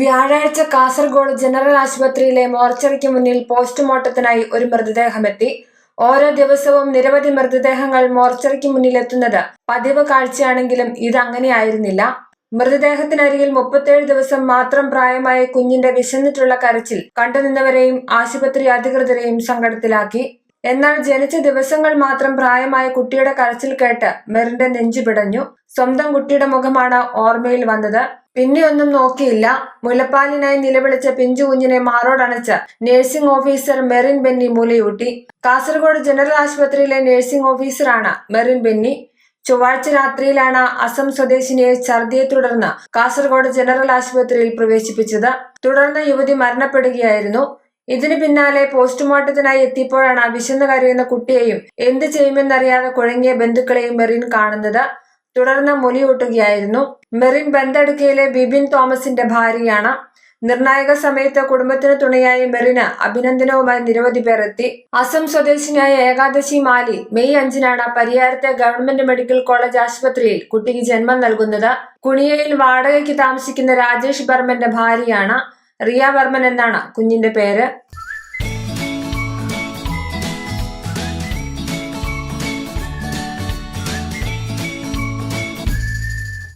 വ്യാഴാഴ്ച കാസർഗോഡ് ജനറൽ ആശുപത്രിയിലെ മോർച്ചറിക്ക് മുന്നിൽ പോസ്റ്റ്മോർട്ടത്തിനായി ഒരു മൃതദേഹമെത്തി. ഓരോ ദിവസവും നിരവധി മൃതദേഹങ്ങൾ മോർച്ചറിക്ക് മുന്നിൽ മുന്നിലെത്തുന്നത് പതിവ് കാഴ്ചയാണെങ്കിലും ഇതങ്ങനെയായിരുന്നില്ല. മൃതദേഹത്തിനരികിൽ മുപ്പത്തേഴ് ദിവസം മാത്രം പ്രായമായ കുഞ്ഞിന്റെ വിശന്നിട്ടുള്ള കരച്ചിൽ കണ്ടുനിന്നവരെയും ആശുപത്രി അധികൃതരെയും സങ്കടത്തിലാക്കി. എന്നാൽ ജനിച്ച ദിവസങ്ങൾ മാത്രം പ്രായമായ കുട്ടിയുടെ കരച്ചിൽ കേട്ട് മെറിന്റെ നെഞ്ചു പിടഞ്ഞു. സ്വന്തം കുട്ടിയുടെ മുഖമാണ് ഓർമ്മയിൽ വന്നത്. പിന്നെ ഒന്നും നോക്കിയില്ല. മുലപ്പാലിനായി നിലവിളിച്ച പിഞ്ചു കുഞ്ഞിനെ മാറോടണച്ച് നഴ്സിംഗ് ഓഫീസർ മെറിൻ ബെന്നി മുലയൂട്ടി. കാസർഗോഡ് ജനറൽ ആശുപത്രിയിലെ നഴ്സിംഗ് ഓഫീസറാണ് മെറിൻ ബെന്നി. ചൊവ്വാഴ്ച രാത്രിയിലാണ് അസം സ്വദേശിനിയെ ഛർദിയെ തുടർന്ന് കാസർഗോഡ് ജനറൽ ആശുപത്രിയിൽ പ്രവേശിപ്പിച്ചത്. തുടർന്ന് യുവതി മരണപ്പെടുകയായിരുന്നു. ഇതിന് പിന്നാലെ പോസ്റ്റ്മോർട്ടത്തിനായി എത്തിയപ്പോഴാണ് വിശന്നു കരയുന്ന കുട്ടിയെയും എന്ത് ചെയ്യുമെന്നറിയാതെ കുഴങ്ങിയ ബന്ധുക്കളെയും മെറിൻ കാണുന്നത്. തുടർന്ന് മുലിയൂട്ടുകയായിരുന്നു മെറിൻ ബന്തെടുക്കയിലെ ബിബിൻ തോമസിന്റെ ഭാര്യയാണ്. നിർണായക സമയത്ത് കുടുംബത്തിന് തുണയായി മെറിന് അഭിനന്ദനവുമായി നിരവധി പേർ എത്തി. അസം സ്വദേശിനിയായ ഏകാദശി മാലി മെയ് അഞ്ചിനാണ് പരിയാരത്തെ ഗവൺമെന്റ് മെഡിക്കൽ കോളേജ് ആശുപത്രിയിൽ കുട്ടിക്ക് ജന്മം നൽകുന്നത്. കുണിയയിൽ വാടകയ്ക്ക് താമസിക്കുന്ന രാജേഷ് ബർമന്റെ ഭാര്യയാണ് റിയ ബർമൻ എന്നാണ് കുഞ്ഞിന്റെ പേര്.